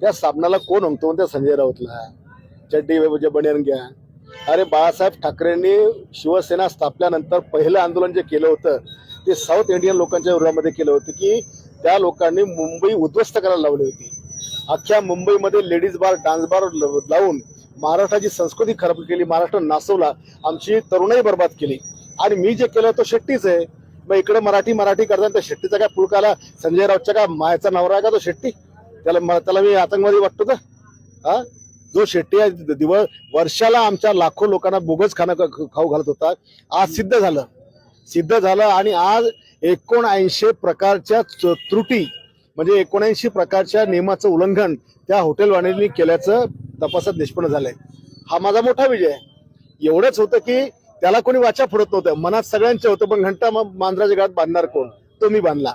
त्या सामनाला कोण म्हणतो त्या संजय राऊतला? चड्डी म्हणजे बनियान घ्या. अरे बाळासाहेब ठाकरेंनी शिवसेना स्थापल्यानंतर पहिलं आंदोलन जे केलं होतं ते साऊथ इंडियन लोकांच्या विरोधामध्ये केलं होतं की त्या लोकांनी मुंबई उद्ध्वस्त करायला लावली होती. अख्ख्या मुंबईमध्ये लेडीज बार डान्स बार लावून महाराष्ट्राची संस्कृती खराब केली महाराष्ट्र नासवला आमची तरुणाई बर्बाद केली. आणि मी जे केलं तो शेट्टीच आहे. मग इकडे मराठी मराठी करताना त्या शेट्टीचा काय पुळकाला संजय राऊतच्या का मायाचा नवरा आहे का तो शेट्टी? त्याला त्याला मी आतंकवादी वाटतो का? हा? जो शेट्टी आहे दिवस वर्षाला आमच्या लाखो लोकांना बोगस खाणं ख- खाऊ घालत होता. आज सिद्ध झालं. सिद्ध झालं आणि आज एकोणऐंशी प्रकारच्या च- त्रुटी म्हणजे एकोणऐंशी प्रकारच्या नियमाचं उल्लंघन त्या हॉटेलवाल्यांनी केल्याचं तपासात निष्पन्न झालंय. हा माझा मोठा विजय. आहे एवढंच होतं की त्याला कोणी वाचा फोडत नव्हतं. मनात सगळ्यांचे होतं पण घंटा मग मांजराच्या गात बांधणार कोण? तो मी बांधला.